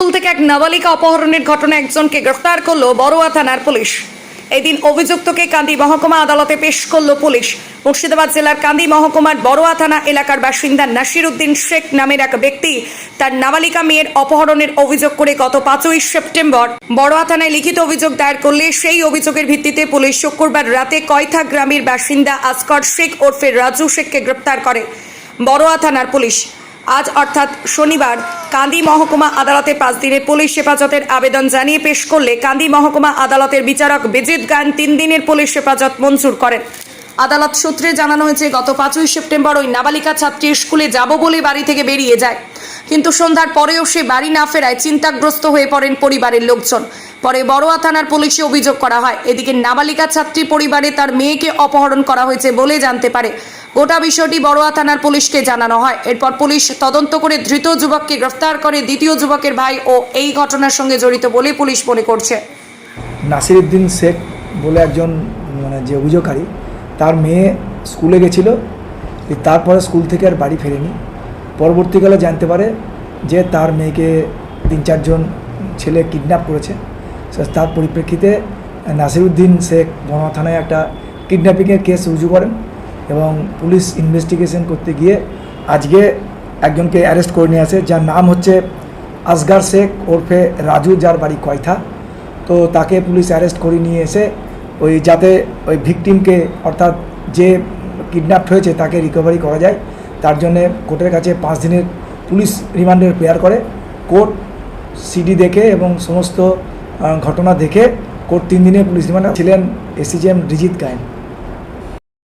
School থেকে এক নাবালিকা অপহরণের ঘটনা একজনকে গ্রেফতার করল বড়ুয়া থানার পুলিশ। এদিন অভিযুক্তকে কান্দি মহকুমা আদালতে পেশ করল পুলিশ। মুর্শিদাবাদ জেলার কান্দি মহকুমার বড়ুয়া থানা এলাকার বাসিন্দা নাসির উদ্দিন শেখ নামের এক ব্যক্তি তার নাবালিকা মেয়ের অপহরণের অভিযোগ করে গত পাঁচই সেপ্টেম্বর বড়ুয়া থানায় লিখিত অভিযোগ দায়ের করলে সেই অভিযোগের ভিত্তিতে পুলিশ শুক্রবার রাতে কয়থা গ্রামের বাসিন্দা আসকর শেখ ওরফে রাজু শেখকে গ্রেপ্তার করে। বড়ুয়া থানার পুলিশ আজ অর্থাৎ শনিবার কান্দি মহকুমা আদালতে পাঁচ দিনের পুলিশ হেফাজতের আবেদন জানিয়ে পেশ করলে কান্দি মহকুমা আদালতের বিচারক বিজিৎ গান তিন দিনের পুলিশ হেফাজত মঞ্জুর করেন। আদালত সূত্রে জানানো হয়েছে, গত পাঁচই সেপ্টেম্বর ওই নাবালিকা ছাত্রী স্কুলে যাব বলে বাড়ি থেকে বেরিয়ে যায়। কিন্তু সন্ধ্যার পরেও সে বাড়ি না ফেরায় চিন্তাগ্রস্ত হয়ে পড়েন পরিবারের লোকজন। পরে বড়োয়া থানার পুলিশে অভিযোগ করা হয়, এদিকে নাবালিকা ছাত্রী পরিবারে তার মেয়েকে অপহরণ করা হয়েছে বলে জানতে পারে। গোটা বিষয়টি বড়োয়া থানার পুলিশকে জানানো হয়। এরপর পুলিশ তদন্ত করে ধৃত যুবককে গ্রেফতার করে দ্বিতীয় যুবকের ভাই ও এই ঘটনার সঙ্গে জড়িত বলে পুলিশ মনে করছে। নাসিরুদ্দিন শেখ বলে একজন মানে যে অভিযোগকারী, তার মেয়ে স্কুলে গেছিল, তারপরে স্কুল থেকে আর বাড়ি ফেরেনি। পরবর্তীকালে জানতে পারে যে তার মেয়েকে তিন চারজন ছেলে কিডন্যাপ করেছে। তার পরিপ্রেক্ষিতে নাসিরুদ্দিন শেখ বনগা থানায় একটা কিডন্যাপিংয়ের কেস রুজু করেন এবং পুলিশ ইনভেস্টিগেশন করতে গিয়ে আজকে একজনকে অ্যারেস্ট করে নিয়ে আসে, যার নাম হচ্ছে আসগার শেখ ওরফে রাজু, যার বাড়ি কয়থা। তো তাকে পুলিশ অ্যারেস্ট করে নিয়ে এসে ওই যাতে ওই ভিকটিমকে অর্থাৎ যে কিডন্যাপ হয়েছে তাকে রিকভারি করা যায়। তার জন্যে কোর্টের কাছে পাঁচ দিনের পুলিশ রিমান্ডের প্রেয়ার করে। কোর্ট সিডি দেখে এবং সমস্ত ঘটনা দেখে কোর্ট তিন দিনের পুলিশ রিমান্ডে ছিলেন এসিজিএম রিজিত গায়েন